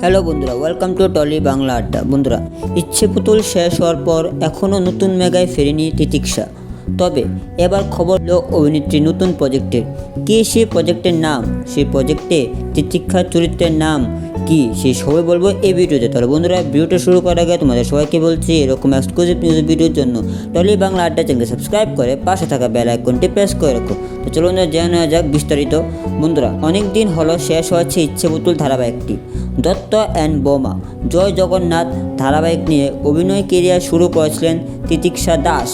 Hello বন্ধুরা welcome to trolley Bangla আড্ডা বন্ধুরা, ইচ্ছে পুতুল শেষ হওয়ার পর এখনও নতুন মেগায় ফেরেনি তিতিক্সা তবে এবার খবর হলো অভিনেত্রী নতুন প্রজেক্টের কে সেই প্রজেক্টের নাম? সেই প্রজেক্টে তিতিক্ষার চরিত্রের নাম কি? সেই সবাই বলব এই ভিডিওতে। তাহলে বন্ধুরা, ভিডিওটা শুরু করার আগে তোমাদের সবাইকে বলছি, এরকম এক্সক্লুসিভ নিউজ ভিডিওর জন্য টলি বাংলা আড্ডা চ্যানেলকে সাবস্ক্রাইব করে পাশে থাকা বেল আইকনটি প্রেস করে রাখো। তো চলো বন্ধুরা জেনে নেওয়া যাক বিস্তারিত। বন্ধুরা অনেক দিন হলো শেষ হয়েছে ইচ্ছে পুতুল ধারাবাহিকটি, দত্ত অ্যান্ড বোমা। জয় জগন্নাথ ধারাবাহিক নিয়ে অভিনয় কেরিয়ার শুরু করেছিলেন তিতিক্ষা দাস।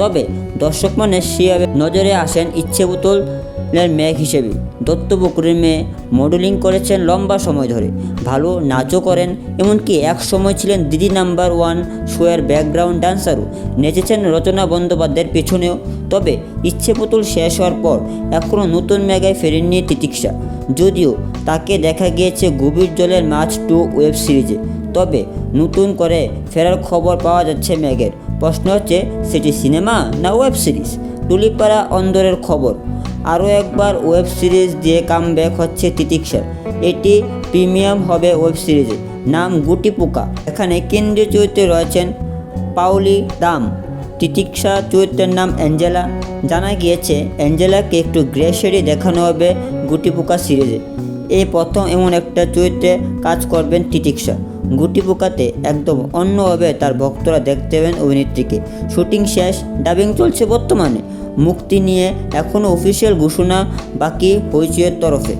তবে দর্শক মানে সেভাবে নজরে আসেন ইচ্ছে পুতুলের মেয়ে হিসেবে। দত্ত বকুরের মেয়ে মডেলিং করেছেন লম্বা সময় ধরে। ভালো নাচও করেন, এমনকি এক সময় ছিলেন দিদি নাম্বার ওয়ান শোয়ের ব্যাকগ্রাউন্ড ডান্সারও। নেচেছেন রচনা বন্দ্যোপাধ্যায়ের পেছনেও, তবে ইচ্ছে পুতুল শেষ হওয়ার পর এখনও নতুন মেগায় ফেরেননি তিতিক্ষা। যদিও তাকে দেখা গিয়েছে গভীর জলের মাছ টু ওয়েব সিরিজে, তবে নতুন করে ফেরার খবর পাওয়া যাচ্ছে ম্যাগের প্রশ্ন হচ্ছে, সেটি সিনেমা না ওয়েব সিরিজ? টুলিপাড়া অন্দরের খবর। আরও একবার, ওয়েব সিরিজ দিয়ে কামব্যাক হচ্ছে তিতিক্ষার এটি প্রিমিয়াম হবে ওয়েব সিরিজে। নাম গুটি পোকা এখানে কেন্দ্রীয় চরিত্রে রয়েছেন পাউলি দাম। তিতিক্ষা চরিত্রের নাম অ্যাঞ্জেলা। জানা গিয়েছে, অ্যাঞ্জেলাকে একটু গ্রে দেখানো হবে গুটি পোকা সিরিজে। এই প্রথম এমন একটা চরিত্রে কাজ করবেন তিতিক্ষা গুটি পোকাতে একদম অন্যভাবে তার ভক্তরা দেখতে পাবেন অভিনেত্রীকে। শুটিং শেষ ডাবিং চলছে বর্তমানে। মুক্তি নিয়ে এখনও অফিসিয়াল ঘোষণা বাকি পরিচয়ের তরফে।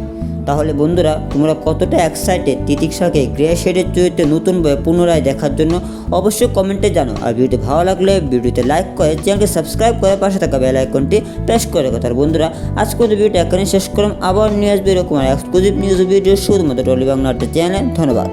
তাহলে বন্ধুরা, তোমরা কতটা এক্সাইটেড তিতিক্ষাকে গ্রে শেডের চরিত্রে নতুনভাবে পুনরায় দেখার জন্য অবশ্যই কমেন্টে জানো। আর ভিডিওটি ভালো লাগলে ভিডিওতে লাইক করে চ্যানেলকে সাবস্ক্রাইব করে পাশে থাকা বেল আইকনটি প্রেস করে কথা বন্ধুরা আজকে ভিডিওটা এখানে শেষ করলাম। আবার নিয়ে আসবে এরকম এক্সক্লুসিভ নিউজ ভিডিও শুধুমাত্র টলি বাংলা চ্যানেলে ধন্যবাদ।